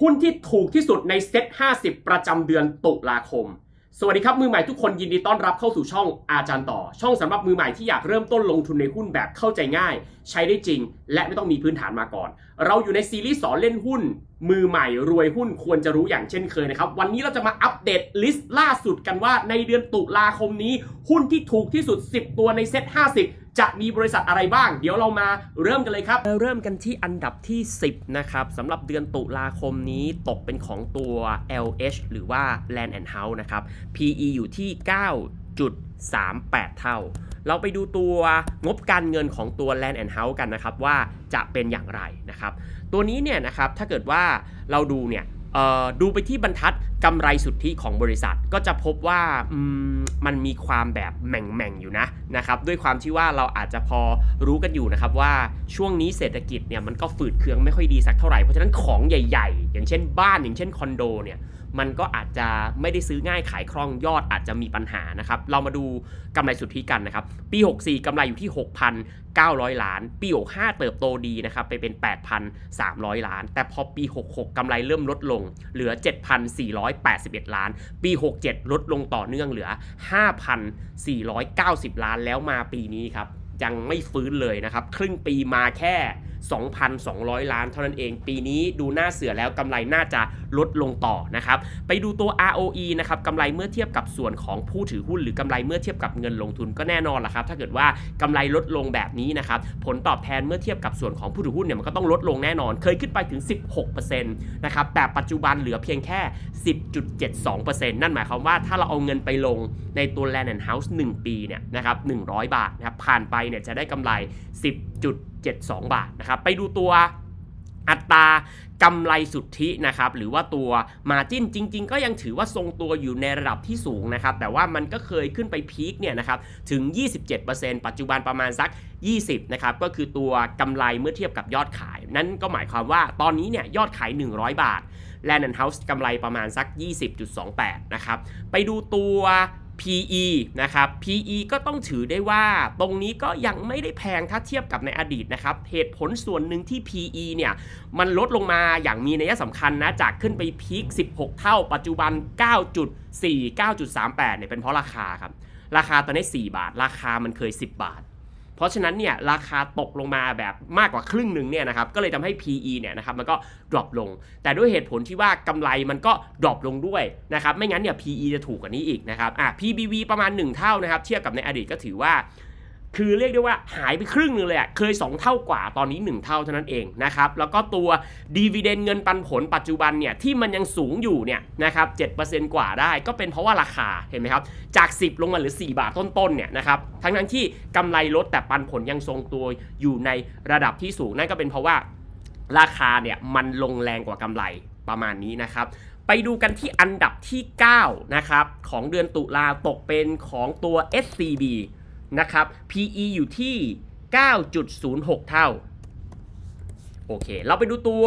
หุ้นที่ถูกที่สุดในเซ็ต50 ประจำเดือนตุลาคม สวัสดีครับมือใหม่ทุกคนยินดีต้อนรับเข้าสู่ช่องอาจารย์ต่อ ช่องสำหรับมือใหม่ที่อยากเริ่มต้นลงทุนในหุ้นแบบเข้าใจง่าย ใช้ได้จริง และไม่ต้องมีพื้นฐานมาก่อน เราอยู่ในซีรีส์สอนเล่นหุ้น มือใหม่รวยหุ้นควรจะรู้อย่างเช่นเคยนะครับ วันนี้เราจะมาอัปเดตลิสต์ล่าสุดกันว่าในเดือนตุลาคมนี้ หุ้นที่ถูกที่สุด 10 ตัวในเซ็ต50 จะมีบริษัทอะไรบ้าง เดี๋ยวเรามาเริ่มกันเลยครับเริ่มกันที่อันดับที่ 10 นะครับสำหรับเดือนตุลาคมนี้ตกเป็นของตัว LH หรือว่า Land and House นะครับ PE อยู่ที่ 9.38 เท่า เราไปดูตัวงบการเงินของตัว Land and House กันนะครับว่าจะเป็นอย่างไรนะครับ ตัวนี้เนี่ยนะครับถ้าเกิดว่าเราดูเนี่ย ดูไปที่บรรทัดกำไรสุทธิของบริษัทก็จะพบว่ามมันมีความแบบแหม่งๆอยู่นะนะครับด้วยความที่ว่าเราอาจจะพอรู้กันอยู่นะครับว่าช่วงนี้เศรษฐกิจเนี่ยมันก็ฝืดเคืองไม่ค่อยดีสักเท่าไหร่เพราะฉะนั้นของใหญ่ ๆ อย่างเช่นบ้านอย่างเช่นคอนโดเนี่ย มันก็อาจจะไม่ได้ซื้อง่ายขายคล่องยอดอาจจะมีปัญหานะครับ เรามาดูกำไรสุทธิกันนะครับ ปี 64กำไรอยู่ที่ 6,900 ล้าน ปี 65 เติบโตดีนะครับไปเป็น 8,300 ล้าน แต่พอปี 66กำไรเริ่มลดลง เหลือ 7,481 ล้าน ปี 67 ลดลงต่อเนื่องเหลือ 5,490 ล้านแล้วมาปีนี้ครับ ยังไม่ฟื้นเลยนะครับ ครึ่งปีมาแค่ 2,200 ล้านเท่านั้นเอง ปีนี้ดูหน้าเสือแล้วกำไรน่าจะลดลงต่อนะครับ ไปดูตัว ROE นะครับกำไรเมื่อเทียบกับส่วนของผู้ถือหุ้น หรือกำไรเมื่อเทียบกับเงินลงทุนก็แน่นอนละครับ ถ้าเกิดว่ากำไรลดลงแบบนี้นะครับผลตอบแทนเมื่อเทียบกับส่วนของผู้ถือหุ้นเนี่ยมันก็ต้องลดลงแน่นอน เคยขึ้นไปถึง 16%นะครับแต่ปัจจุบันเหลือเพียงแค่ 10.72%นั่นหมายความว่าถ้าเราเอาเงินไปลงในตัว Land and House 1 ปีเนี่ยนะครับ100 บาทนะครับผ่านไปเนี่ยจะได้กำไร 10.72 บาทนะครับไปดูตัวอัตรากำไรสุทธินะครับหรือว่าตัวมาจิ้นจริง ๆ ก็ยังถือว่าทรงตัวอยู่ในระดับที่สูงนะครับแต่ว่ามันก็เคยขึ้นไปพีคเนี่ยนะครับถึง 27%ปัจจุบันประมาณสัก 20นะครับก็คือตัวกำไรเมื่อเทียบกับยอดขาย นั่นก็หมายความว่าตอนนี้เนี่ยยอดขาย 100 บาท Land and House กำไรประมาณสัก 20.28นะครับไปดูตัว PE นะครับ PE ก็ต้องถือได้ว่าตรงนี้ก็ยังไม่ได้แพงถ้าเทียบกับในอดีตนะครับ เหตุผลส่วนหนึ่งที่ PE เนี่ยมันลดลงมาอย่างมีนัยสำคัญนะ จากขึ้นไปพีค 16 เท่า ปัจจุบัน 9.4 9.38 เนี่ยเป็นเพราะราคาครับ ราคาตอนนี้ 4 บาท ราคามันเคย 10 บาท เพราะฉะนั้นเนี่ยราคาตกลงมาแบบมากกว่าครึ่งหนึ่งเนี่ยนะครับก็เลยทำให้ PE เนี่ยนะครับมันก็ดรอปลง แต่ด้วยเหตุผลที่ว่ากำไรมันก็ดรอปลงด้วยนะครับไม่งั้นเนี่ย PE จะถูกกว่านี้อีกนะครับอะ PBV ประมาณ 1 เท่านะครับเทียบกับในอดีตก็ถือว่า คือเรียกได้ว่าหายไปครึ่งหนึงเลยอะเคย 2 เท่ากว่าตอนนี้ 1 เท่าเท่านั้นเองนะครับ แล้วก็ตัวดีเวเดนเงินปันผลปัจจุบันเนี่ยที่มันยังสูงอยู่เนี่ยนะครับ7%กว่าได้ก็เป็นเพราะว่าราคาเห็นไหมครับ จาก 10 ลงมาเหลือ 4 บาทต้นๆเนี่ยนะครับทั้งทั้งที่กำไรลดแต่ปันผลยังทรงตัวอยู่ในระดับที่สูงนั่นก็เป็นเพราะว่าราคาเนี่ยมันลงแรงกว่ากำไรประมาณนี้นะครับไปดูกันที่อันดับที่ 9 นะครับ ของเดือนตุลาตกเป็นของตัว SCB นะครับ PE อยู่ที่ 9.06 เท่า โอเค เราไปดูตัว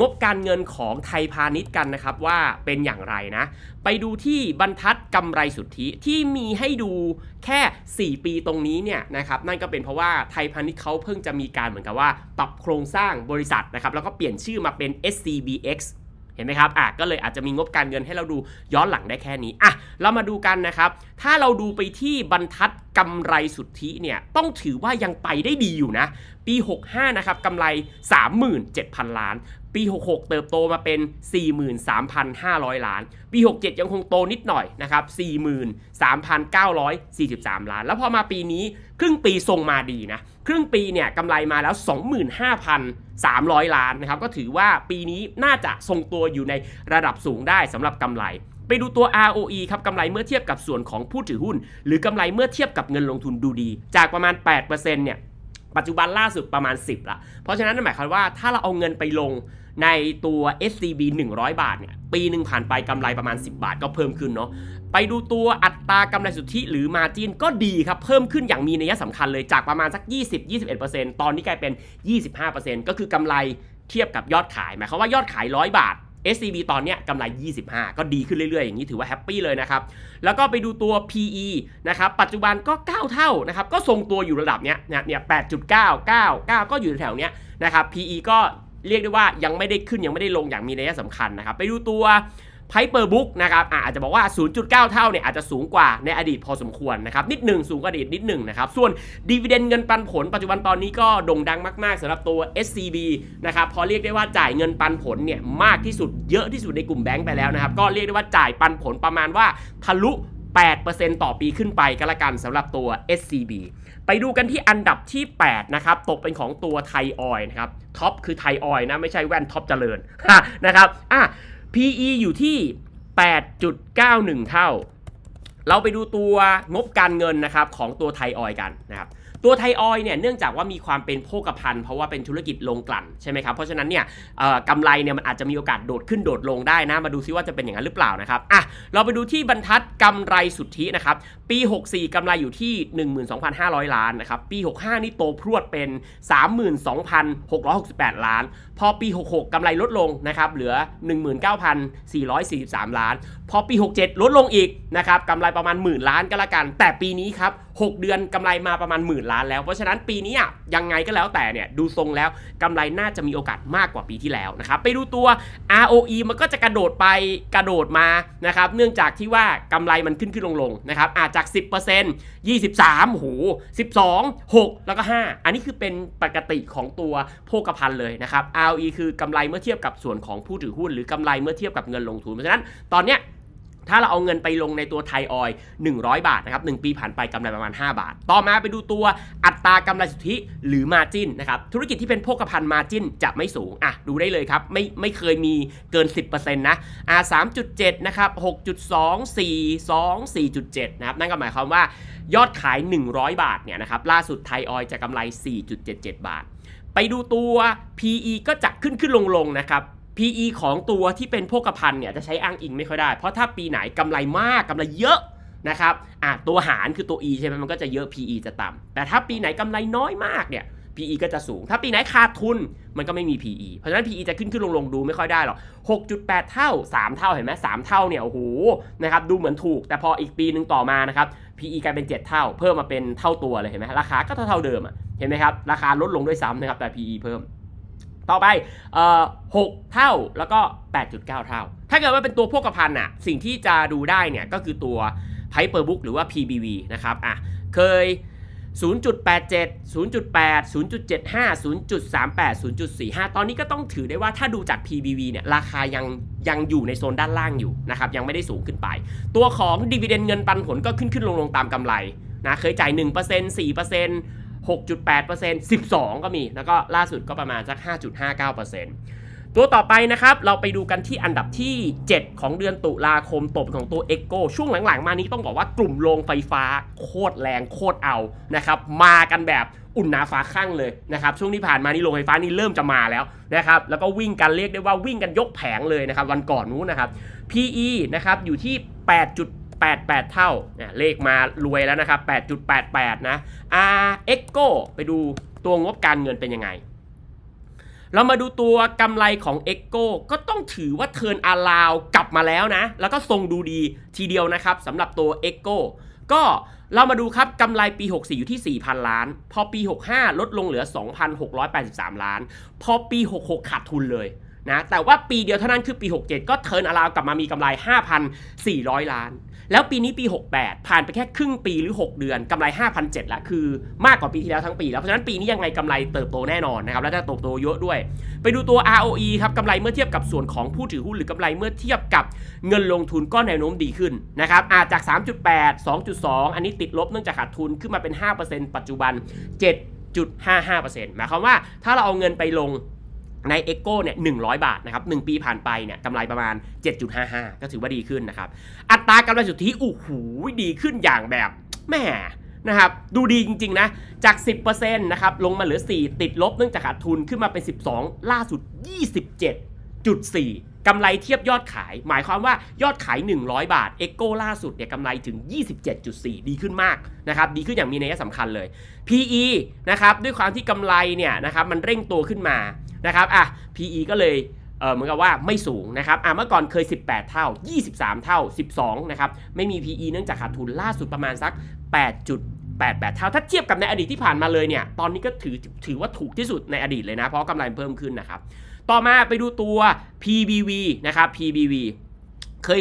งบการเงินของไทยพาณิชย์กันนะครับว่าเป็นอย่างไรนะ ไปดูที่บรรทัดกำไรสุทธิที่มีให้ดูแค่ 4 ปีตรงนี้เนี่ยนะครับนั่นก็เป็นเพราะว่าไทยพาณิชย์เขาเพิ่งจะมีการเหมือนกับว่า ปรับโครงสร้างบริษัทนะครับแล้วก็เปลี่ยนชื่อมาเป็น SCBX เห็นไหมครับอะก็เลยอาจจะมีงบการเงินให้เราดูย้อนหลังได้แค่นี้อะเรามาดูกันนะครับ ถ้าเราดูไปที่บรรทัดกำไรสุทธิเนี่ยต้องถือว่ายังไปได้ดีอยู่นะ ปี 65 นะครับกำไร 37,000 ล้าน ปี 66 เติบโตมาเป็น 43,500 ล้าน ปี 67 ยังคงโตนิดหน่อยนะครับ 43,943 ล้าน แล้วพอมาปีนี้ครึ่งปีทรงมาดีนะ ครึ่งปีเนี่ยกำไรมาแล้ว 25,300 ล้านนะครับ ก็ถือว่าปีนี้น่าจะทรงตัวอยู่ในระดับสูงได้สำหรับกำไรไปดูตัว ROE ครับกำไรเมื่อเทียบกับส่วนของผู้ถือหุ้น หรือกำไรเมื่อเทียบกับเงินลงทุนดูดี จากประมาณ 8%เนี่ยปัจจุบันล่าสุดประมาณ 10ละเพราะฉะนั้นนั่นหมายความว่าถ้าเราเอาเงินไปลง ในตัว SCB 100 บาทเนี่ยปีหนึ่งผ่านไปกำไรประมาณ 10 บาทก็เพิ่มขึ้นเนาะไปดูตัวอัตรากำไรสุทธิหรือมาจินก็ดีครับ เพิ่มขึ้นอย่างมีนัยสำคัญเลยจากประมาณสัก 20-21%ตอนนี้กลายเป็น 25%ก็คือกำไรเทียบกับยอดขายหมายความว่ายอดขาย 100 บาท SCB ตอนเนี้ยกำไร 25 ก็ดีขึ้นเรื่อยๆ อย่างนี้ถือว่าแฮปปี้เลยนะครับ แล้วก็ไปดูตัว PE นะครับ ปัจจุบันก็ 9 เท่านะครับ ก็ทรงตัวอยู่ระดับเนี้ยเนี่ยเนี่ย8.9 9 9 ก็อยู่แถวเนี้ยนะครับ PE ก็ เรียกได้ว่ายังไม่ได้ขึ้นยังไม่ได้ลงอย่างมีนัยสำคัญนะครับ ไปดูตัวไพเปอร์บุ๊กนะครับอะอาจจะบอกว่า 0.9 เท่าเนี่ยอาจจะสูงกว่าในอดีตพอสมควรนะครับนิดหนึ่งสูงกว่าอดีตนิดหนึ่งนะครับ ส่วนดีเวเดนเงินปันผลปัจจุบันตอนนี้ก็โด่งดังมาก ๆสำหรับตัว SCB นะครับพอเรียกได้ว่าจ่ายเงินปันผลเนี่ยมากที่สุดเยอะที่สุดในกลุ่มแบงก์ไปแล้วนะครับ ก็เรียกได้ว่าจ่ายปันผลประมาณว่าทะลุ 8%ต่อปีขึ้นไปก็แล้วกันสำหรับตัว SCB ไปดูกันที่อันดับที่ 8 นะครับ ตกเป็นของตัวไทยออยนะครับท็อปคือไทยออยนะ ไม่ใช่แว่นท็อปเจริญนะครับอะ PE อยู่ที่ 8.91 เท่า เราไปดูตัวงบการเงินนะครับของตัวไทยออยกันนะครับ ตัวไทยออยเนี่ยเนื่องจากว่ามีความเป็นโภคภัณฑ์เพราะว่าเป็นธุรกิจโรงกลั่นใช่ไหมครับเพราะฉะนั้นเนี่ยกำไรเนี่ยมันอาจจะมีโอกาสโดดขึ้นโดดลงได้นะมาดูซิว่าจะเป็นอย่างนั้นหรือเปล่านะครับอะเราไปดูที่บรรทัดกำไรสุทธินะครับปี 64กำไรอยู่ที่ 12,500 ล้านนะครับปี 65 นี่โตพรวดเป็น 32,668 ล้าน พอปี 66กำไรลดลงนะครับเหลือ 19,443 ล้าน พอปี 67 ลดลงอีกนะครับกำไรประมาณหมื่นล้านก็แล้วกัน แต่ปีนี้ครับ6 เดือนกำไรมาประมาณหมื่นล้านแล้ว เพราะฉะนั้นปีนี้ยังไงก็แล้วแต่เนี่ยดูทรงแล้วกำไรน่าจะมีโอกาสมากกว่าปีที่แล้วนะครับไปดูตัว ROE มันก็จะกระโดดไปกระโดดมานะครับเนื่องจากที่ว่ากำไรมันขึ้นขึ้นลงลงนะครับอาจจาก 10% 23โห12 6 แล้วก็ 5 อันนี้คือเป็นปกติของตัวโภคภัณฑ์เลยนะครับ ROE คือกำไรเมื่อเทียบกับส่วนของผู้ถือหุ้น หรือกำไรเมื่อเทียบกับเงินลงทุนเพราะฉะนั้นตอนเนี้ย ถ้าเราเอาเงินไปลงในตัวไทยออย 100 บาทนะครับ 1 ปีผ่านไปกำไรประมาณ 5 บาท ต่อมาไปดูตัวอัตรากำไรสุทธิหรือมาจินนะครับ ธุรกิจที่เป็นโภคภัณฑ์มาจินจะไม่สูง อะ ดูได้เลยครับ ไม่ไม่เคยมีเกิน 10%นะอ่า3.7 นะครับ 6.2 4 2 4.7 นะครับ นั่นก็หมายความว่ายอดขาย 100 บาทเนี่ยนะครับ ล่าสุดไทยออยจะกำไร 4.77 บาท ไปดูตัว PE ก็จะขึ้นขึ้นลงลงนะครับ PE ของตัวที่เป็นโภคภัณฑ์เนี่ยจะใช้อ้างอิงไม่ค่อยได้ เพราะถ้าปีไหนกำไรมากกำไรเยอะนะครับอะตัวหารคือตัว E ใช่ไหมมันก็จะเยอะ PE จะต่ำแต่ถ้าปีไหนกำไรน้อยมากเนี่ย PE ก็จะสูง ถ้าปีไหนขาดทุนมันก็ไม่มี PE เพราะฉะนั้น PE จะขึ้นขึ้นลงลงดูไม่ค่อยได้หรอก 6.8 เท่า 3 เท่าเห็นไหม3เท่าเนี่ยโอ้โหนะครับดูเหมือนถูก แต่พออีกปีหนึ่งต่อมานะครับ PE กลายเป็น 7 เท่า เพิ่มมาเป็นเท่าตัวเลยเห็นไหมราคาก็เท่าๆเดิมอะเห็นไหมครับราคาลดลงด้วยซ้ำนะครับแต่ PE เพิ่ม ต่อไปเอ่อ6เท่าแล้วก็ 8.9 เท่า ถ้าเกิดว่าเป็นตัวพวกกระพันอะสิ่งที่จะดูได้เนี่ยก็คือตัว Piper Book หรือว่า PBV นะครับอะเคย 0.87 0.8 0.75 0.38 0.45 ตอนนี้ก็ต้องถือได้ว่าถ้าดูจาก PBV เนี่ยราคายังยังอยู่ในโซนด้านล่างอยู่นะครับยังไม่ได้สูงขึ้นไป ตัวของ Dividend เงินปันผลก็ขึ้นขึ้นลงลงตามกำไรนะเคยจ่าย 1% 4% 6.8% 12 ก็มี แล้วก็ล่าสุดก็ประมาณสัก 5.59%ตัวต่อไปนะครับ เราไปดูกันที่อันดับที่ 7 ของเดือนตุลาคมตบของตัว e c o ช่วงหลังๆ มานี้ต้องบอกว่ากลุ่มโรงไฟฟ้าโคตรแรงโคตรเอานะครับ มากันแบบอุ่นหนาฟ้าข้างเลยนะครับช่วงที่ผ่านมานี่โรงไฟฟ้านี่เริ่มจะมาแล้วนะครับแล้วก็วิ่งกันเรียกได้ว่าวิ่งกันยกแผงเลยนะครับวันก่อนนู้นนะครับ PE นะครับอยู่ที่ 8. 88 เท่าเนี่ยเลขมารวยแล้วนะครับ 8.88 นะ R Echo ไปดูตัวงบการเงินเป็นยังไง เรามาดูตัวกำไรของ Echo ก็ต้องถือว่าเทิร์นอาราวกลับมาแล้วนะ แล้วก็ทรงดูดีทีเดียวนะครับสำหรับตัว Echo ก็เรามาดูครับกำไรปี 64 อยู่ที่ 4,000 ล้าน พอปี 65 ลดลงเหลือ 2,683 ล้าน พอปี 66 ขาดทุนเลยนะแต่ว่าปีเดียวเท่านั้นคือปี 67 ก็เทิร์นอาราวกลับมามีกำไร 5,400 ล้าน แล้วปีนี้ปี 68 ผ่านไปแค่ครึ่งปีหรือ 6 เดือนกำไร5,007ละคือมากกว่าปีที่แล้วทั้งปีแล้ว เพราะฉะนั้นปีนี้ยังไงกำไรเติบโตแน่นอนนะครับ และจะเติบโตเยอะด้วย ไปดูตัว ROE ครับกำไรเมื่อเทียบกับส่วนของผู้ถือหุ้นหรือกำไรเมื่อเทียบกับเงินลงทุนก็แนวโน้มดีขึ้นนะครับอาจาก 3.8 2.2 อันนี้ติดลบเนื่องจากขาดทุนขึ้นมาเป็น 5%ปัจจุบัน 7.55%หมายความว่าถ้าเราเอาเงินไปลง ใน e c o เนี่ย100 บาทนะครับ1ปีผ่านไปเนี่ยกำไรประมาณ 7.55 ก็ถือว่าดีขึ้นนะครับ อัตรากำไรสุทธิโอ้โหดีขึ้นอย่างแบบแม่นะครับดูดีจริง ๆ นะ จาก 10%นะครับลงมาเหลือ 4 ติดลบเนื่องจากขาดทุนขึ้นมาเป็น 12 ล่าสุด 27.4กำไรเทียบยอดขาย หมายความว่ายอดขาย 100 บาท e c o ล่าสุดเนี่ยกำไรถึง 27.4 ดีขึ้นมากนะครับดีขึ้นอย่างมีนัยสำคัญเลย PE นะครับด้วยความที่กำไรเนี่ยนะครับมันเร่งตัวขึ้นมา นะครับอะ PE ก็เลยเหมือนกับว่าไม่สูงนะครับอะเมื่อก่อนเคย 18 เท่า 23 เท่า 12 นะครับ ไม่มี PE เนื่องจากขาดทุนล่าสุดประมาณสัก 8.88 เท่า ถ้าเทียบกับในอดีตที่ผ่านมาเลยเนี่ย ตอนนี้ก็ถือถือว่าถูกที่สุดในอดีตเลยนะ เพราะกำไรเพิ่มขึ้นนะครับ ต่อมาไปดูตัว PBV นะครับ PBV เคย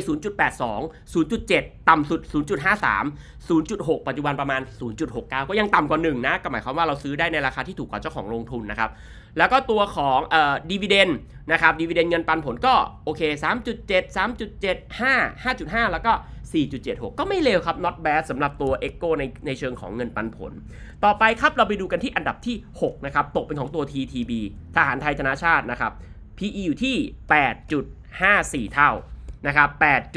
0.82 0.7 ต่ำสุด 0.53 0.6 ปัจจุบันประมาณ 0.69 ก็ยังต่ำกว่า1นะ ก็หมายความว่าเราซื้อได้ในราคาที่ถูกกว่าเจ้าของลงทุนนะครับ แล้วก็ตัวของเอ่อดีเวเดนนะครับดีเวเดนเงินปันผลก็โอเค 3.7 3.75 5.5 แล้วก็ 4.76 ก็ไม่เลวครับ not bad สำหรับตัว Echo ในในเชิงของเงินปันผล ต่อไปครับเราไปดูกันที่อันดับที่ 6 นะครับ ตกเป็นของตัว TTB ทหารไทยธนาชาตินะครับ PE อยู่ที่ 8.54 เท่านะครับ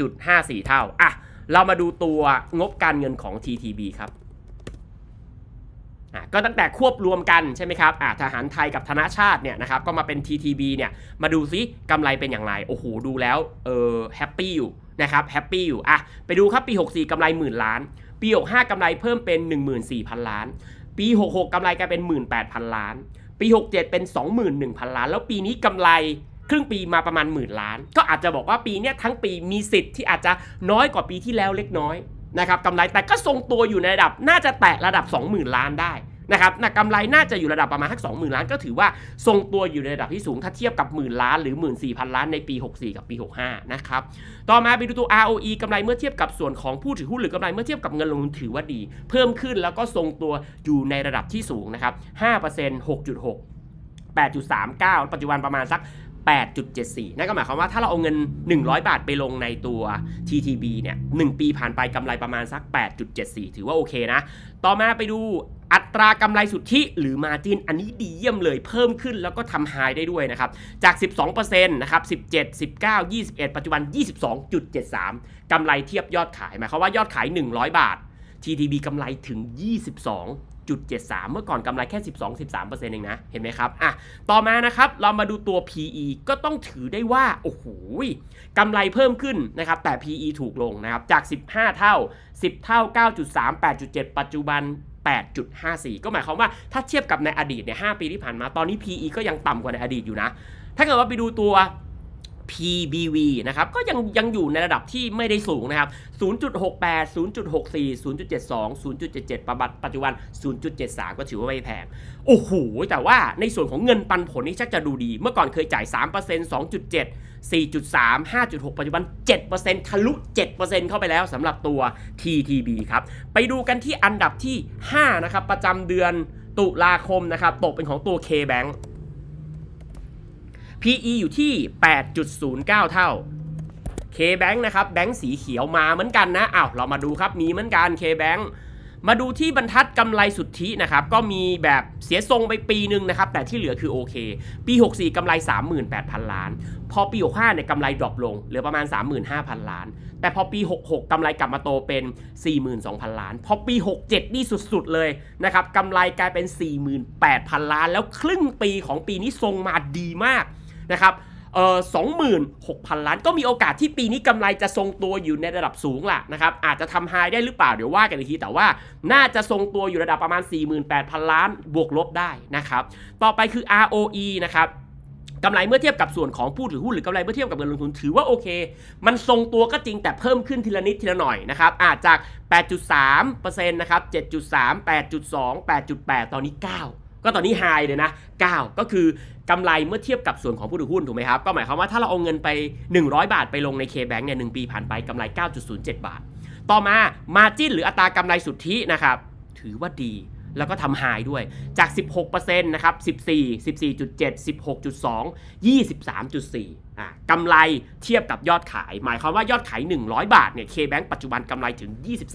8.54 เท่าอะเรามาดูตัวงบการเงินของ TTB ครับ ก็ตั้งแต่ควบรวมกันใช่ไหมครับทหารไทยกับธนชาติเนี่ยนะครับก็มาเป็น TTB เนี่ยมาดูซิกำไรเป็นอย่างไร โอ้โห ดูแล้วเออแฮปปี้อยู่นะครับแฮปปี้อยู่อะไปดูครับปี 64กำไรหมื่นล้าน ปี 65กำไรเพิ่มเป็น 14,000 ล้าน ปี 66กำไรกลายเป็น 18,000 ล้าน ปี 67 เป็น 21,000 ล้าน แล้วปีนี้กำไรครึ่งปีมาประมาณหมื่นล้าน ก็อาจจะบอกว่าปีนี้ทั้งปีมีสิทธิ์ที่อาจจะน้อยกว่าปีที่แล้วเล็กน้อย นะครับกำไรแต่ก็ทรงตัวอยู่ในระดับน่าจะแตะระดับ 20,000 ล้านได้นะครับนะกำไรน่าจะอยู่ระดับประมาณทัก20,000ล้านก็ถือว่าทรงตัวอยู่ในระดับที่สูงถ้าเทียบกับหมื่นล้านหรือ14,000ล้านในปี 64 กับปี 65 นะครับ ต่อมาไปดูตัว ROE กำไรเมื่อเทียบกับส่วนของผู้ถือหุ้นหรือกำไรเมื่อเทียบกับเงินลงทุนถือว่าดี เพิ่มขึ้นแล้วก็ทรงตัวอยู่ในระดับที่สูงนะครับ5% 6.6 8.39 ปัจจุบันประมาณสัก 8.74 นั่นก็หมายความว่าถ้าเราเอาเงิน 100 บาทไปลงในตัว TTB เนี่ย1ปีผ่านไปกำไรประมาณสัก 8.74 ถือว่าโอเคนะ ต่อมาไปดูอัตรากำไรสุทธิหรือมาจินอันนี้ดีเยี่ยมเลยเพิ่มขึ้นแล้วก็ทำไฮได้ด้วยนะครับ จาก 12%นะครับ 17 19 21 ปัจจุบัน 22.73 กำไรเทียบยอดขาย หมายความว่ายอดขาย 100 บาท TTB กำไรถึง 22 22.73 เมื่อก่อนกำไรแค่ 12-13%เองนะ เห็นไหมครับ อะ ต่อมานะครับ เรามาดูตัว PE ก็ต้องถือได้ว่า โอ้โหกำไรเพิ่มขึ้นนะครับ แต่ PE ถูกลงนะครับ จาก 15 เท่า 10 เท่า 9.3 8.7 ปัจจุบัน 8.54 ก็หมายความว่าถ้าเทียบกับในอดีตเนี่ย 5 ปีที่ผ่านมา ตอนนี้ PE ก็ยังต่ำกว่าในอดีตอยู่นะ ถ้าเกิดว่าไปดูตัว PBV นะครับก็ยังยังอยู่ในระดับที่ไม่ได้สูงนะครับ 0.68 0.64 0.72 0.77 ประบัดปัจจุบัน 0.73 ก็ถือว่าไม่แพง โอ้โห แต่ว่าในส่วนของเงินปันผลนี่ชักจะดูดี เมื่อก่อนเคยจ่าย 3% 2.7 4.3 5.6 ปัจจุบัน 7%ทะลุ 7%เข้าไปแล้วสำหรับตัว TTB ครับ ไปดูกันที่อันดับที่ 5 นะครับ ประจำเดือนตุลาคมนะครับ ตกเป็นของตัว KBank PE อยู่ที่ 8.09 เท่า KBank นะครับแบงค์สีเขียวมาเหมือนกันนะอ้าวเรามาดูครับมีเหมือนกัน KBank มาดูที่บรรทัดกำไรสุทธินะครับ ก็มีแบบเสียทรงไปปีหนึ่งนะครับ แต่ที่เหลือคือโอเค ปี 64กำไร 38,000 ล้าน พอปี 65 เนี่ยกำไรดรอปลง เหลือประมาณ 35,000 ล้าน แต่พอปี 66กำไรกลับมาโตเป็น 42,000 ล้าน พอปี 67 นี่สุดๆเลยนะครับกำไรกลายเป็น 48,000 ล้าน แล้วครึ่งปีของปีนี้ทรงมาดีมาก นะครับเอ่อสองหมื่นหกพันล้าน ก็มีโอกาสที่ปีนี้กำไรจะทรงตัวอยู่ในระดับสูงล่ะนะครับ อาจจะทำไฮได้หรือเปล่า เดี๋ยวว่ากันอีกที แต่ว่าน่าจะทรงตัวอยู่ระดับประมาณ 48,000 ล้านบวกลบได้นะครับ ต่อไปคือ ROE นะครับกำไรเมื่อเทียบกับส่วนของผู้ถือหุ้นหรือกำไรเมื่อเทียบกับเงินลงทุนถือว่าโอเค มันทรงตัวก็จริงแต่เพิ่มขึ้นทีละนิดทีละหน่อยนะครับอาจจาก 8.3%นะครับ7.3 8.2 8.8 ตอนนี้ 9 ก็ตอนนี้ไฮเลยนะ 9 ก็คือกำไรเมื่อเทียบกับส่วนของผู้ถือหุ้นถูกไหมครับ ก็หมายความว่าถ้าเราเอาเงินไป 100 บาทไปลงใน K-Bank เนี่ย1ปีผ่านไปกำไร 9.07 บาท ต่อมา Margin หรืออัตรากำไรสุทธินะครับถือว่าดี แล้วก็ทำไฮด้วยจาก 16%นะครับ 14 14.7 16.2 23.4อะกำไรเทียบกับยอดขาย หมายความว่ายอดขาย 100 บาทเนี่ย K-Bank ปัจจุบันกำไรถึง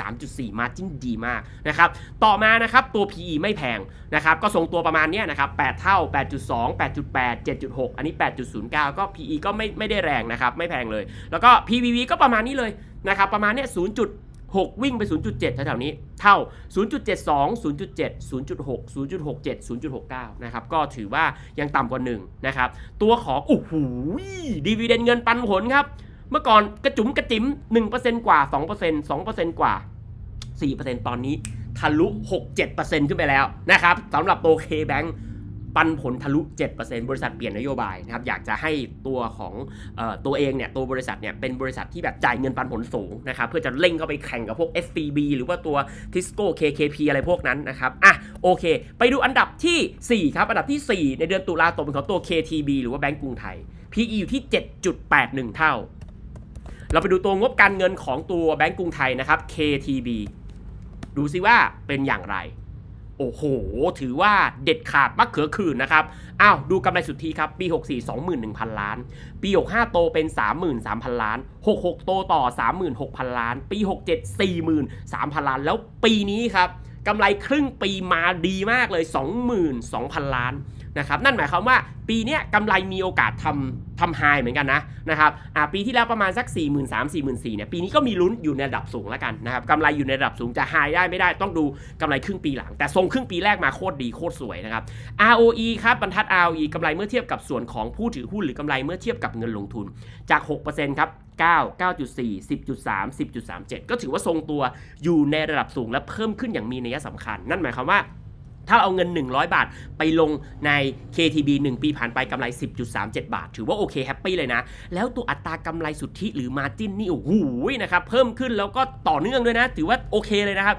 23.4 มาจิ้นดีมากนะครับ ต่อมานะครับ ตัว PE ไม่แพงนะครับ ก็ทรงตัวประมาณเนี้ยนะครับ 8 เท่า 8.2 8.8 7.6 อันนี้ 8.09 ก็ PE ก็ไม่ไม่ได้แรงนะครับ ไม่แพงเลย แล้วก็ PBV ก็ประมาณนี้เลยนะครับ ประมาณเนี้ย0 6 วิ่งไป 0.7แถวๆนี้ เท่า 0.72 0.7 0.6 0.67 0.69 นะครับ ก็ถือว่ายังต่ำกว่า1นะครับ ตัวของโอ้โหดีวเดนเงินปันผลครับ เมื่อก่อนกระจุ๋มกระจิ๋ม1%กว่า 2% 2%กว่า 4%ตอนนี้ทะลุ 6-7%ขึ้นไปแล้วนะครับสำหรับโตเคแบงค์ ปันผลทะลุ 7%บริษัทเปลี่ยนนโยบายนะครับอยากจะให้ตัวของออตัวเองเนี่ยตัวบริษัทเนี่ยเป็นบริษัทที่แบบจ่ายเงินปันผลสูงนะครับเพื่อจะเร่งเข้าไปแข่งกับพวก SCB หรือว่าตัว Tisco KKP อะไรพวกนั้นนะครับอะโอเค ไปดูอันดับที่ 4 ครับ อันดับทีสี่4 ในเดือนตุลาคมเป็นของตัว KTB หรือว่าแบงก์กรุงไทย PE อยู่ที่ 7.81 เท่า เราไปดูตัวงบการเงินของตัวแบงก์กรุงไทยนะครับ KTB ดูซิว่าเป็นอย่างไร โอ้โห ถือว่าเด็ดขาดมะเขือคืนนะครับ อ้าว ดูกำไรสุทธิครับ ปี 64 21,000 ล้าน ปี 65 โตเป็น 33,000 ล้าน 66 โตต่อ 36,000 ล้าน ปี 67 43,000 ล้าน แล้วปีนี้ครับกำไรครึ่งปีมาดีมากเลย 22,000 ล้าน นะครับนั่นหมายความว่าปีนี้กำไรมีโอกาสทำทำไฮเหมือนกันนะนะครับปีที่แล้วประมาณสัก 4 3 0 0 0 4 4 0 0 0เนี่ยปีนี้ก็มีลุ้นอยู่ในระดับสูงแล้วกันนะครับกำไรอยู่ในระดับสูงจะไฮได้ไม่ได้ต้องดูกำไรครึ่งปีหลัง แต่ทรงครึ่งปีแรกมาโคตรดีโคตรสวยนะครับ ROE ครับบรรทัด ROE กำไรเมื่อเทียบกับส่วนของผู้ถือหุ้นหรือกำไรเมื่อเทียบกับเงินลงทุนจาก 6%ครับ9 9.4 10.3 10.37 ก็ถือว่าทรงตัวอยู่ในระดับสูงและเพิ่มขึ้นอย่างมีนัยสำคัญ นั่นหมายความว่า ถ้าเอาเงิน 100 บาทไปลงใน KTB 1 ปีผ่านไปกำไร 10.37 บาท ถือว่าโอเคแฮปปี้เลยนะ แล้วตัวอัตรากำไรสุทธิหรือมาจินนี่โอ้โหนะครับเพิ่มขึ้นแล้วก็ต่อเนื่องด้วยนะ ถือว่าโอเคเลยนะครับ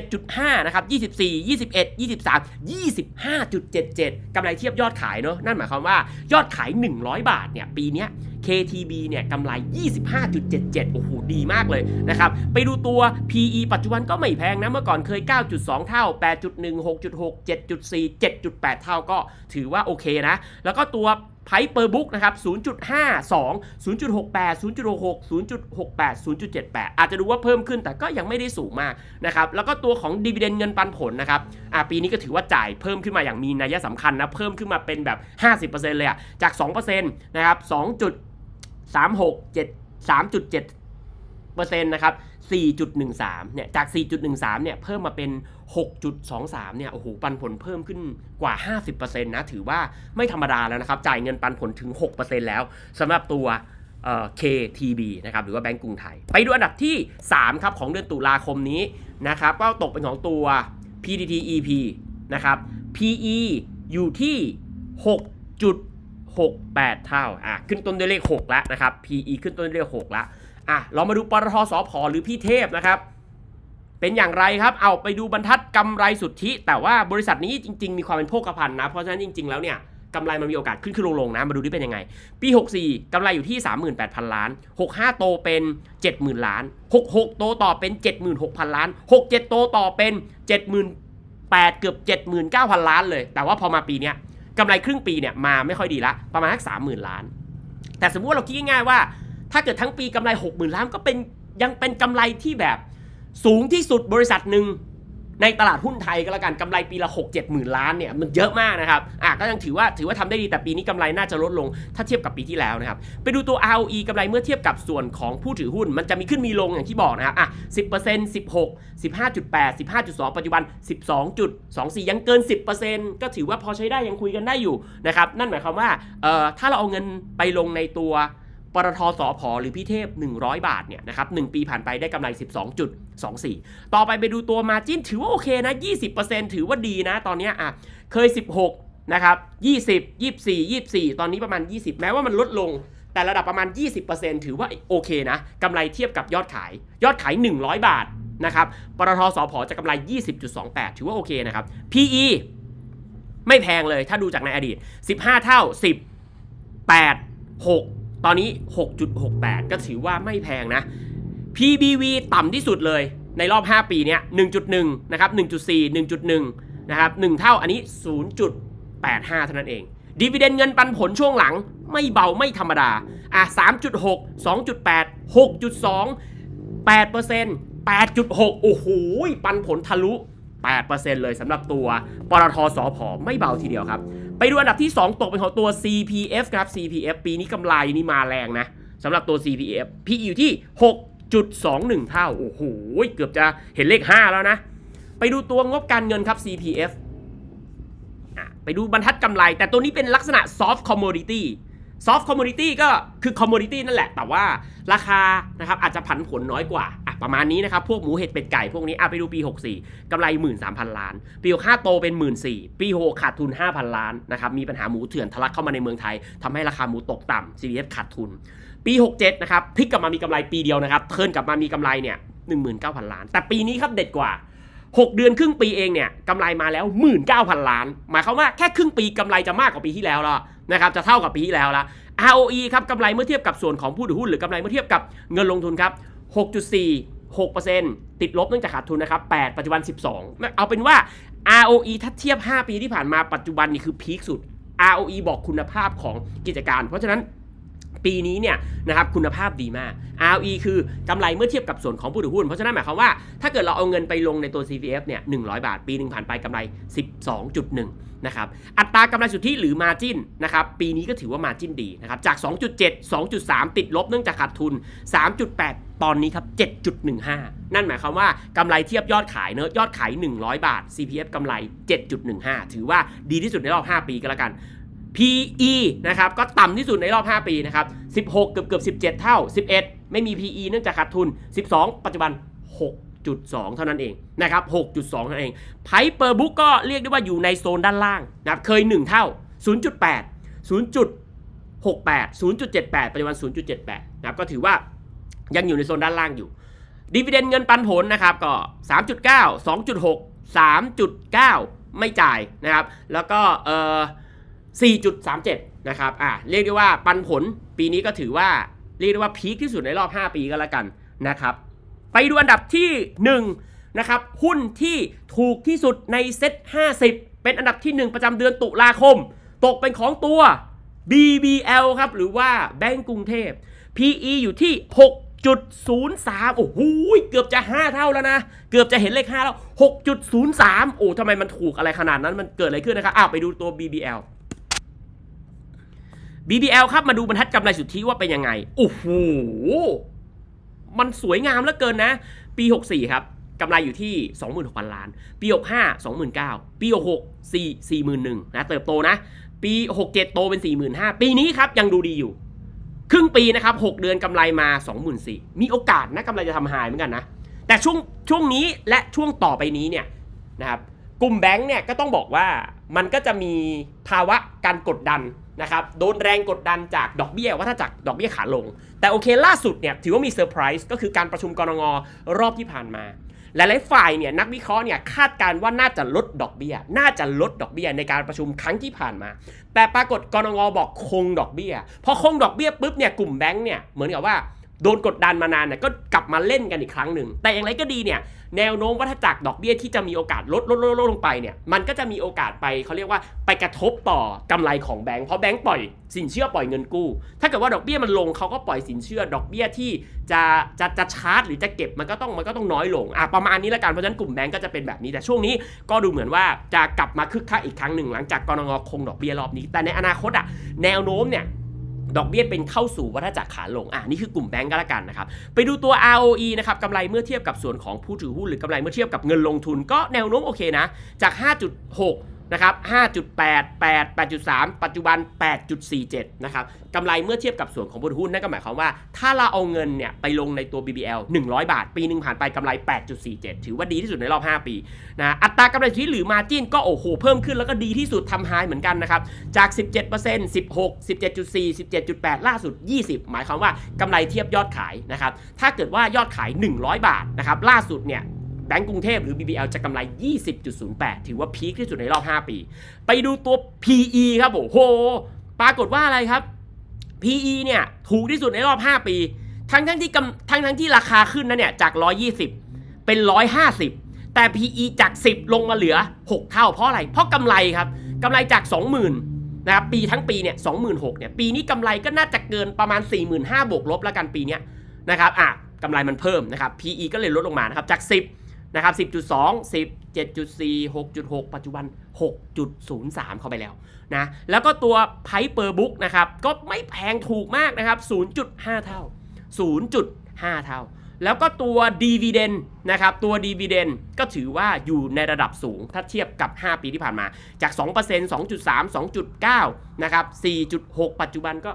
17.5 นะครับ 24 21 23 25.77 กำไรเทียบยอดขายเนอะนั่นหมายความว่ายอดขาย 100 บาทเนี่ยปีเนี้ย KTB เนี่ยกำไร 25.77 โอ้โห ดีมากเลยนะครับ ไปดูตัว PE ปัจจุบันก็ไม่แพงนะ เมื่อก่อนเคย 9.2 เท่า 8.1 6.6 7.4 7.8 เท่าก็ถือว่าโอเคนะ แล้วก็ตัว Price per book นะครับ 0.52 0.68 0.66 0.68 0.78 อาจจะดูว่าเพิ่มขึ้นแต่ก็ยังไม่ได้สูงมากนะครับ แล้วก็ตัวของ dividend เงินปันผลนะครับ อ่าปีนี้ก็ถือว่าจ่ายเพิ่มขึ้นมาอย่างมีนัยสำคัญนะ เพิ่มขึ้นมาเป็นแบบ 50%เลยอะจาก 2%นะครับ 2. 3 6 7 3.7เปอร์เซ็นต์นะครับ 4.13 เนี่ย จาก 4.13 เนี่ย เพิ่มมาเป็น 6.23 เนี่ย โอ้โห ปันผลเพิ่มขึ้นกว่า 50%นะ ถือว่าไม่ธรรมดาแล้วนะครับ จ่ายเงินปันผลถึง 6%แล้วสำหรับตัวเอ่อ KTB นะครับ หรือว่าแบงก์กรุงไทย ไปดูอันดับที่ 3 ครับ ของเดือนตุลาคมนี้นะครับ ก็ตกเป็นของตัว PTT EP นะครับ PE อยู่ที่ 6 8 เท่าอะขึ้นต้นด้วยเลข6แล้วนะครับ PE ขึ้นต้นด้วยเลข6แล้วอะเรามาดูปตทสพหรือพี่เทพนะครับ เป็นอย่างไรครับ เอาไปดูบรรทัดกำไรสุทธิ แต่ว่าบริษัทนี้จริง ๆ มีความเป็นโภคภัณฑ์นะ เพราะฉะนั้นจริง ๆ แล้วเนี่ยกำไรมันมีโอกาสขึ้นขึ้นลงๆนะ มาดูที่เป็นยังไง ปี 64กำไรอยู่ที่ 38,000 ล้าน 65 โตเป็น 70,000 ล้าน 66 โตต่อเป็น 76,000 ล้าน 67 โตต่อเป็น 78,000เกือบ79,000 ล้านเลย แต่ว่าพอมาปีเนี้ย กำไรครึ่งปีเนี่ยมาไม่ค่อยดีละประมาณสักสามหมื่นล้าน แต่สมมติว่าเราคิดง่ายๆว่า ถ้าเกิดทั้งปีกำไรหกหมื่นล้านก็เป็นยังเป็นกำไรที่แบบสูงที่สุดบริษัทหนึ่ง ในตลาดหุ้นไทยก็แล้วกันกำไรปีละ 6 7 หมื่นล้านเนี่ยมันเยอะมากนะครับอะก็ยังถือว่าถือว่าทำได้ดีแต่ปีนี้กำไรน่าจะลดลงถ้าเทียบกับปีที่แล้วนะครับไปดูตัว ROE กำไรเมื่อเทียบกับส่วนของผู้ถือหุ้น มันจะมีขึ้นมีลงอย่างที่บอกนะครับอะ10% 16 15.8 15.2 ปัจจุบัน 12.24 ยังเกิน 10%ก็ถือว่าพอใช้ได้ยังคุยกันได้อยู่นะครับนั่นหมายความว่าเอ่อถ้าเราเอาเงินไปลงในตัว ปตทสพหรือพี่เทพ 100 บาทเนี่ยนะครับ1ปีผ่านไปได้กำไร 12.24 ต่อไปไปดูตัวมาจิ้นถือว่าโอเคนะ 20%ถือว่าดีนะ ตอนนี้อะเคย 16 นะครับ 20 24 24 ตอนนี้ประมาณ 20 แม้ว่ามันลดลง แต่ระดับประมาณ 20%ถือว่าโอเคนะกำไรเทียบกับยอดขาย ยอดขาย 100 บาทนะครับปตทสพจะกำไร 20.28 ถือว่าโอเคนะครับ PE ไม่แพงเลยถ้าดูจากในอดีต 15 เท่า 10 8 6 ตอนนี้ 6.68 ก็ถือว่าไม่แพงนะ PBV ต่ำที่สุดเลยในรอบ 5 ปีเนี้ย1.1 นะครับ 1.4 1.1 นะครับ 1 เท่าอันนี้ 0.85 เท่านั้นเอง ดีเวเดนเงินปันผลช่วงหลังไม่เบาไม่ธรรมดา อะ 3.6 2.8 6.2 8% 8.6 โอ้โห ปันผลทะลุ 8%เลยสำหรับตัวปตทสอพไม่เบาทีเดียวครับ ไปดูอันดับที่ 2 ตกเป็นของตัว CPF ครับ CPF ปีนี้กำไรนี่มาแรงนะสำหรับตัว CPF PE อยู่ที่ 6.21 เท่า โอ้โห เกือบจะเห็นเลข 5 แล้วนะ ไปดูตัวงบการเงินครับ CPF อะไปดูบรรทัดกำไร แต่ตัวนี้เป็นลักษณะ soft commodity soft commodity ก็คือ commodity นั่นแหละ แต่ว่าราคานะครับอาจจะผันผวนน้อยกว่า ประมาณนี้นะครับ พวกหมูเห็ดเป็ดไก่พวกนี้อะไปดูปี 64กำไร 13,000 ล้าน ปี 65 โตเป็น 14,000ปี 6 ขาดทุน 5,000 ล้านนะครับมีปัญหาหมูเถื่อนทะลักเข้ามาในเมืองไทยทำให้ราคาหมูตกต่ำ CPF ขาดทุน ปี 67 นะครับพลิกกลับมามีกำไรปีเดียวนะครับเทิร์นกลับมามีกำไรเนี่ย19,000 ล้าน แต่ปีนี้ครับเด็ดกว่า 6 เดือนครึ่งปีเองเนี่ยกำไรมาแล้ว 19,000 ล้าน หมายความว่าแค่ครึ่งปีกำไรจะมากกว่าปีที่แล้วแล้วนะครับจะเท่ากับปีที่แล้วล้ว ROE ครับกำไรเมื่อเทียบกับส่วนของผู้ถือหุ้นหรือกำไรเมื่อเทียบกับเงินลงทุนครับ 6.4 6%ติดลบเนื่องจากขาดทุนนะครับ 8 ปัจจุบัน 12 เอาเป็นว่า ROE ถ้าเทียบ 5 ปีที่ผ่านมาปัจจุบันนี่คือพีคสุด ROE บอกคุณภาพของกิจการ เพราะฉะนั้น ปีนี้เนี่ยนะครับคุณภาพดีมาก ROE คือกำไรเมื่อเทียบกับส่วนของผู้ถือหุ้น เพราะฉะนั้นหมายความว่าถ้าเกิดเราเอาเงินไปลงในตัว CPF เนี่ย100 บาท ปีหนึ่งผ่านไปกำไร 12.1 นะครับ อัตรากำไรสุทธิหรือ Margin นะครับปีนี้ก็ถือว่า Margin ดีนะครับจาก 2.7 2.3 ติดลบเนื่องจากขาดทุน 3.8 ตอนนี้ครับ 7.15 นั่นหมายความว่ากำไรเทียบยอดขายเนอะยอดขาย 100 บาท CPF กำไร 7.15 ถือว่าดีที่สุดในรอบ 5 ปีก็แล้วกัน PE นะครับก็ต่ำที่สุดในรอบ 5 ปีนะครับ 16 เกือบเกือบ 17 เท่า 11 ไม่มี PE เนื่องจากขาดทุน 12 ปัจจุบัน 6.2 เท่านั้นเองนะครับ 6.2 เท่านั้นเองไพเปอร์บุ๊กก็เรียกได้ว่าอยู่ในโซนด้านล่างนะครับเคย 1 เท่า 0.8 0.68 0.78 ปัจจุบัน 0.78 นะครับก็ถือว่ายังอยู่ในโซนด้านล่างอยู่ดีเวเดนเงินปันผลนะครับก็ 3.9 2.6 3.9 ไม่จ่ายนะครับแล้วก็เอ่อ 4.37 นะครับอ่าเรียกได้ว่าปันผลปีนี้ก็ถือว่าเรียกได้ว่าพีคที่สุดในรอบ 5 ปีก็แล้วกันนะครับ ไปดูอันดับที่ 1 นะครับ หุ้นที่ถูกที่สุดในเซ็ต50 เป็นอันดับที่ 1 ประจำเดือนตุลาคม ตกเป็นของตัว BBL ครับ หรือว่าแบงก์กรุงเทพ PE อยู่ที่ 6.03 โอ้โห เกือบจะ 5 เท่าแล้วนะ เกือบจะเห็นเลข 5 แล้ว 6.03 โอ้ทำไมมันถูกอะไรขนาดนั้น มันเกิดอะไรขึ้นนะครับ อ้าว ไปดูตัว BBL BBL ครับมาดูบรรทัดกำไรสุทธิว่าเป็นยังไง โอ้โห มันสวยงามเหลือเกินนะ ปี 64 ครับกำไรอยู่ที่ 26,000 ล้าน ปี 65 29,000 ปี 66 4 41,000นะเติบโตนะ ปี 67 โตเป็น 45,000 ปีนี้ครับยังดูดีอยู่ ครึ่งปีนะครับ 6 เดือนกำไรมา 24,000มีโอกาสนะกำไรจะทำหายเหมือนกันนะ แต่ช่วงช่วงนี้และช่วงต่อไปนี้เนี่ยนะครับกลุ่มแบงค์เนี่ยก็ต้องบอกว่ามันก็จะมีภาวะการกดดันนะครับโดนแรงกดดันจากดอกเบี้ยว่าถ้าจากดอกเบี้ยขาลง แต่โอเคล่าสุดเนี่ยถือว่ามีเซอร์ไพรส์ก็คือการประชุมกรงงรอบที่ผ่านมาหลายๆฝ่ายเนี่ยนักวิเคราะห์เนี่ยคาดการณ์ว่าน่าจะลดดอกเบี้ย น่าจะลดดอกเบี้ยในการประชุมครั้งที่ผ่านมา แต่ปรากฏกรงงบอกคงดอกเบี้ยพอคงดอกเบี้ยปุ๊บเนี่ยกลุ่มแบงค์เนี่ยเหมือนกับว่า โดนกดดันมานานเนี่ยก็กลับมาเล่นกันอีกครั้งหนึ่ง แต่อย่างไรก็ดีเนี่ยแนวโน้มว่าถ้าจากรดอกเบี้ยที่จะมีโอกาสลดลดลดลดลงไปเนี่ยมันก็จะมีโอกาสไปเขาเรียกว่าไปกระทบต่อกำไรของแบงค์เพราะแบงค์ปล่อยสินเชื่อปล่อยเงินกู้ ถ้าเกิดว่าดอกเบี้ยมันลงเขาก็ปล่อยสินเชื่อ ดอกเบี้ยที่จะจะจะชาร์จหรือจะเก็บมันก็ต้องมันก็ต้องน้อยลงอะประมาณนี้ละกันเพราะฉะนั้นกลุ่มแบงก์ก็จะเป็นแบบนี้แต่ช่วงนี้ก็ดูเหมือนว่าจะกลับมาคึกคักอีกครั้งหนึ่งหลังจากกรงงคงดอกเบี้ยรอบนี้ แต่ในอนาคตอะแนวโน้มเนี่ย ดอกเบี้ยเป็นเข้าสู่วัฏจักรขาลงอะนี่คือกลุ่มแบงก์ก็แล้วกันนะครับ ไปดูตัว ROE นะครับกำไรเมื่อเทียบกับส่วนของผู้ถือหุ้นหรือกำไรเมื่อเทียบกับเงินลงทุนก็แนวโน้มโอเคนะ จาก 5.6 นะครับ 5.8 8 8.3 ปัจจุบัน 8.47 นะครับกำไรเมื่อเทียบกับส่วนของผู้ถือหุ้นนั่นก็หมายความว่า ถ้าเราเอาเงินเนี่ยไปลงในตัว BBL 100 บาท ปีหนึ่งผ่านไปกำไร 8.47 ถือว่าดีที่สุดในรอบ 5 ปีนะอัตรากำไรทธิหรือ Margin ก็โอ้โห เพิ่มขึ้นแล้วก็ดีที่สุดทำไฮเหมือนกันนะครับ จาก 17% 16 17.4 17.8 ล่าสุด 20 หมายความว่ากำไรเทียบยอดขายนะครับ ถ้าเกิดว่ายอดขาย 100 บาทนะครับ ล่าสุดเนี่ย แบงก์กรุงเทพหรือ BBL จะกำไร 20.08 ถือว่าพีคที่สุดในรอบ 5 ปี ไปดูตัว PE ครับโอ้โห ปรากฏว่าอะไรครับ PE เนี่ยถูกที่สุดในรอบ 5 ปี ทั้งทั้งที่กำทั้งทั้งที่ราคาขึ้นนะเนี่ยจาก 120 เป็น 150 แต่ PE จาก 10 ลงมาเหลือ 6 เท่า เพราะอะไร เพราะกำไรครับกำไรจาก 20,000นะครับปีทั้งปีเนี่ย26,000เนี่ยปีนี้กำไรก็น่าจะเกินประมาณ 45,000บวกลบแล้วกันปีเนี้ยนะครับอะกำไรมันเพิ่มนะครับ PE ก็เลยลดลงมานะครับจาก 10 นะครับ 10.2 10 7.4 6.6 ปัจจุบัน 6.03 เข้าไปแล้วนะ แล้วก็ตัวไพเปอร์บุ๊กนะครับ ก็ไม่แพงถูกมากนะครับ 0.5 เท่า 0.5 เท่า แล้วก็ตัว dividend นะครับตัว dividend ก็ถือว่าอยู่ในระดับสูงถ้าเทียบกับ 5 ปีที่ผ่านมาจาก 2% 2.3 2.9 นะครับ 4.6 ปัจจุบันก็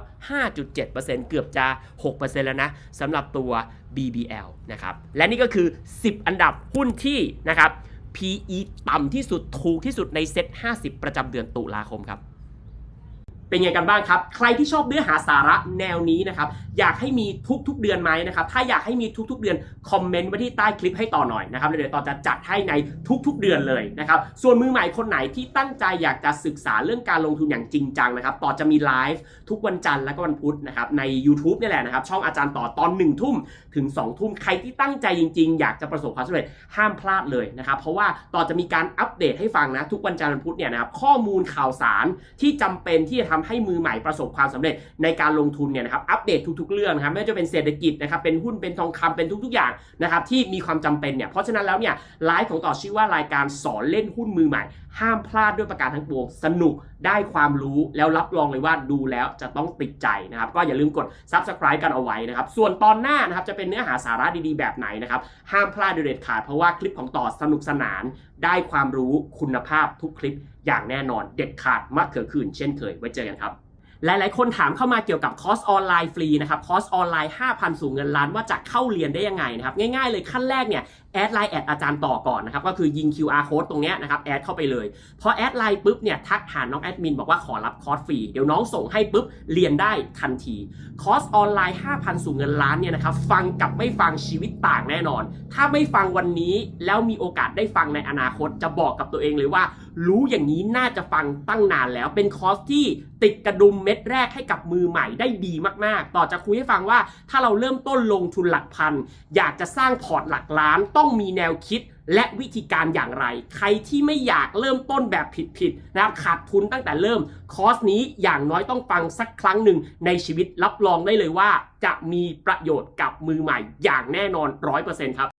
5.7%เกือบจะ 6%แล้วนะสำหรับตัว BBL นะครับและนี่ก็คือ 10 อันดับหุ้นที่นะครับ PE ต่ำที่สุดถูกที่สุดในเซ็ต50 ประจำเดือนตุลาคมครับ เป็นไงกันบ้างครับ ใครที่ชอบเนื้อหาสาระแนวนี้นะครับ อยากให้มีทุกๆเดือนไหมนะครับ ถ้าอยากให้มีทุกๆเดือนคอมเมนต์ไว้ที่ใต้คลิปให้ต่อหน่อยนะครับ เดี๋ยวต่อจะจัดให้ในทุกๆเดือนเลยนะครับ ส่วนมือใหม่คนไหนที่ตั้งใจอยากจะศึกษาเรื่องการลงทุนอย่างจริงจังนะครับ ต่อจะมีไลฟ์ทุกวันจันทร์และก็วันพุธนะครับใน YouTube นี่แหละนะครับ ช่องอาจารย์ต่อตอน1ทุ่มถึง2ทุ่ม ใครที่ตั้งใจจริง ๆ อยากจะประสบความสำเร็จห้ามพลาดเลยนะครับ เพราะว่าต่อจะมีการอัปเดตให้ฟังนะทุกวันจันทร์วันพุธเนี่ยนะครับข้อมูลข่าวสารที่จำเป็นที่จะททำให้มือใหม่ประสบความสำเร็จในการลงทุนเนี่ยนะครับอัปเดตทุกๆเรื่องนะครับไม่ว่าจะเป็นเศรษฐกิจนะครับเป็นหุ้นเป็นทองคำเป็นทุกๆอย่างนะครับที่มีความจำเป็นเนี่ยเพราะฉะนั้นแล้วเนี่ยไลฟ์ของต่อชื่อว่ารายการสอนเล่นหุ้นมือใหม่ ห้ามพลาดด้วยประการทั้งปวงสนุกได้ความรู้แล้วรับรองเลยว่าดูแล้วจะต้องติดใจนะครับก็อย่าลืมกด subscribe กันเอาไว้นะครับส่วนตอนหน้านะครับจะเป็นเนื้อหาสาระดีๆ แบบไหนนะครับห้ามพลาดเด็ดขาดเพราะว่าคลิปของต่อสนุกสนานได้ความรู้คุณภาพทุกคลิป อย่างแน่นอนเด็ดขาดมากเขือคืนเช่นเคยไว้เจอกันครับหลาย ๆ คนถามเข้ามาเกี่ยวกับคอร์สออนไลน์ฟรีนะครับคอร์สออนไลน์ 5,000 สู่เงินล้านว่าจะเข้าเรียนได้ยังไงนะครับง่าย ๆ เลยขั้นแรกเนี่ย แอดไลน์แอดอาจารย์ต่อก่อนนะครับก็คือยิง QR code ตรงเนี้ยนะครับแอดเข้าไปเลยพอแอดไลน์ปุ๊บเนี่ยทักหาน้องแอดมินบอกว่าขอรับคอร์สฟรีเดี๋ยวน้องส่งให้ปุ๊บเรียนได้ทันทีคอร์สออนไลน์ 5,000 สู่เงินล้านเนี่ยนะครับฟังกับไม่ฟังชีวิตต่างแน่นอน ถ้าไม่ฟังวันนี้แล้วมีโอกาสได้ฟังในอนาคตจะบอกกับตัวเองเลยว่า รู้อย่างนี้น่าจะฟังตั้งนานแล้วเป็นคอร์สที่ติดกระดุมเม็ดแรกให้กับมือใหม่ได้ดีมากๆ ต่อจะคุยให้ฟังว่าถ้าเราเริ่มต้นลงทุนหลักพัน อยากจะสร้างพอร์ตหลักล้านต้องมีแนวคิดและวิธีการอย่างไร ใครที่ไม่อยากเริ่มต้นแบบผิดๆนะครับขาดทุนตั้งแต่เริ่ม คอร์สนี้อย่างน้อยต้องฟังสักครั้งหนึ่งในชีวิตรับรองได้เลยว่า จะมีประโยชน์กับมือใหม่อย่างแน่นอน 100%ครับ